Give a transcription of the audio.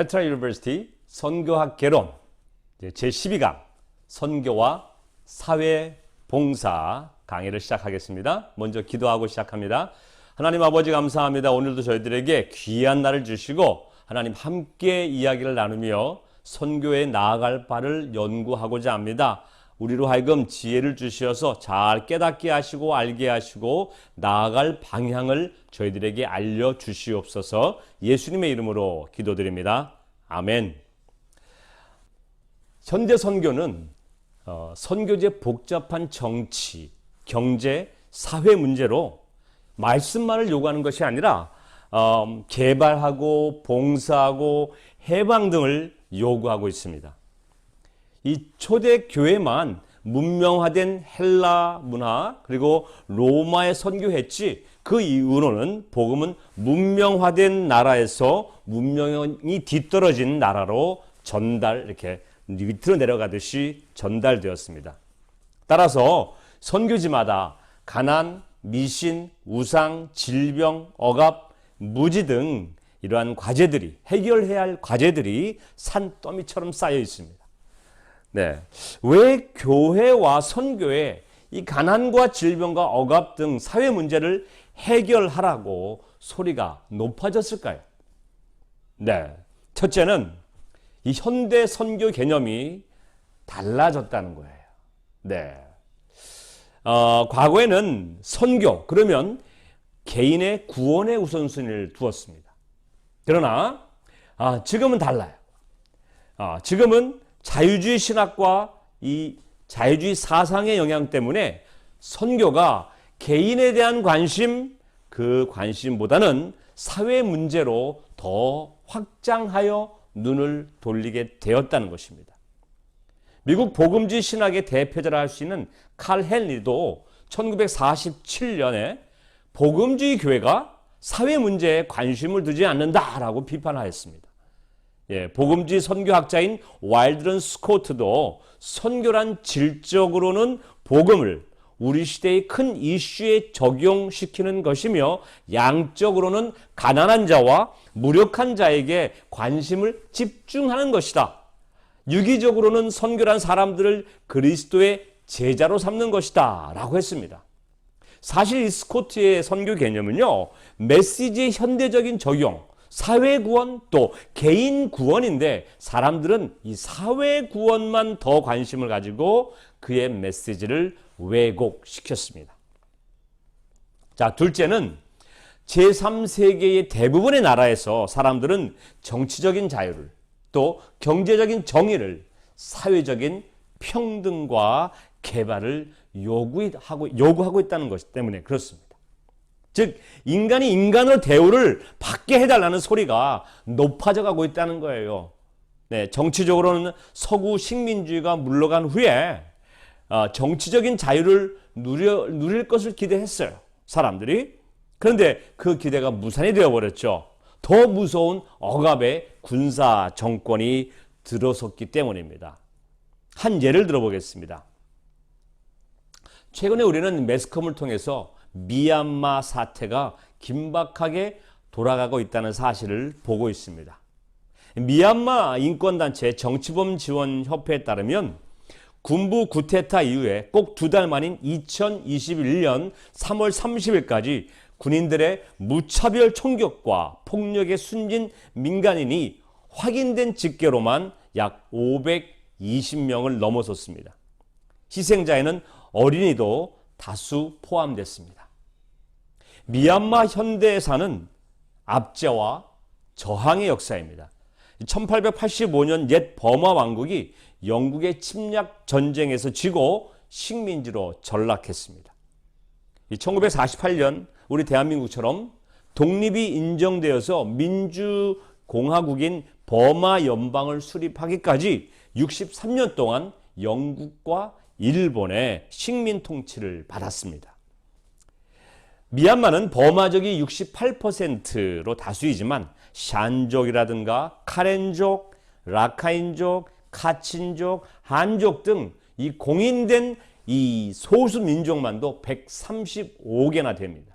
페트라 유니버시티 선교학 개론 제12강 선교와 사회 봉사 강의를 시작하겠습니다. 먼저 기도하고 시작합니다. 하나님 아버지 감사합니다. 오늘도 저희들에게 귀한 날을 주시고 하나님 함께 이야기를 나누며 선교에 나아갈 바를 연구하고자 합니다. 우리로 하여금 지혜를 주시어서 잘 깨닫게 하시고 알게 하시고 나아갈 방향을 저희들에게 알려 주시옵소서 예수님의 이름으로 기도드립니다. 아멘. 현대 선교는 어, 선교제 복잡한 정치, 경제, 사회 문제로 말씀만을 요구하는 것이 아니라 어, 개발하고 봉사하고 해방 등을 요구하고 있습니다. 이 초대 교회만 문명화된 헬라 문화 그리고 로마에 선교했지 그 이후로는 복음은 문명화된 나라에서 문명이 뒤떨어진 나라로 전달 이렇게 밑으로 내려가듯이 전달되었습니다. 따라서 선교지마다 가난, 미신, 우상, 질병, 억압, 무지 등 이러한 과제들이 해결해야 할 과제들이 산더미처럼 쌓여 있습니다. 네. 왜 교회와 선교에 이 가난과 질병과 억압 등 사회 문제를 해결하라고 소리가 높아졌을까요? 네. 첫째는 이 현대 선교 개념이 달라졌다는 거예요. 네. 어, 과거에는 선교, 그러면 개인의 구원의 우선순위를 두었습니다. 그러나, 아, 지금은 달라요. 아, 지금은 자유주의 신학과 이 자유주의 사상의 영향 때문에 선교가 개인에 대한 관심, 그 관심보다는 사회 문제로 더 확장하여 눈을 돌리게 되었다는 것입니다. 미국 복음주의 신학의 대표자라 할 수 있는 칼 헨리도 1947년에 복음주의 교회가 사회 문제에 관심을 두지 않는다라고 비판하였습니다. 예, 복음주의 선교학자인 와일드런 스코트도 선교란 질적으로는 복음을 우리 시대의 큰 이슈에 적용시키는 것이며 양적으로는 가난한 자와 무력한 자에게 관심을 집중하는 것이다. 유기적으로는 선교란 사람들을 그리스도의 제자로 삼는 것이다. 라고 했습니다. 사실 이 스코트의 선교 개념은요, 메시지의 현대적인 적용, 사회 구원 또 개인 구원인데 사람들은 이 사회 구원만 더 관심을 가지고 그의 메시지를 왜곡시켰습니다. 자, 둘째는 제3세계의 대부분의 나라에서 사람들은 정치적인 자유를 또 경제적인 정의를 사회적인 평등과 개발을 요구하고, 요구하고 있다는 것 때문에 그렇습니다. 즉, 인간이 인간으로 대우를 받게 해달라는 소리가 높아져 가고 있다는 거예요. 네, 정치적으로는 서구 식민주의가 물러간 후에 어, 정치적인 자유를 누려, 누릴 것을 기대했어요. 사람들이. 그런데 그 기대가 무산이 되어버렸죠. 더 무서운 억압의 군사 정권이 들어섰기 때문입니다. 한 예를 들어보겠습니다. 최근에 우리는 매스컴을 통해서 미얀마 사태가 긴박하게 돌아가고 있다는 사실을 보고 있습니다. 미얀마 인권단체 정치범 지원 협회에 따르면 군부 구테타 이후에 꼭 두 달 만인 2021년 3월 30일까지 군인들의 무차별 총격과 폭력에 숨진 민간인이 확인된 집계로만 약 520명을 넘어섰습니다. 희생자에는 어린이도 다수 포함됐습니다. 미얀마 현대사는 압제와 저항의 역사입니다. 1885년 옛 버마 왕국이 영국의 침략 전쟁에서 지고 식민지로 전락했습니다. 1948년 우리 대한민국처럼 독립이 인정되어서 민주공화국인 버마 연방을 수립하기까지 63년 동안 영국과 일본의 식민 통치를 받았습니다. 미얀마는 버마족이 68%로 다수이지만 샨족이라든가 카렌족, 라카인족, 카친족, 한족 등 이 공인된 이 소수 민족만도 135개나 됩니다.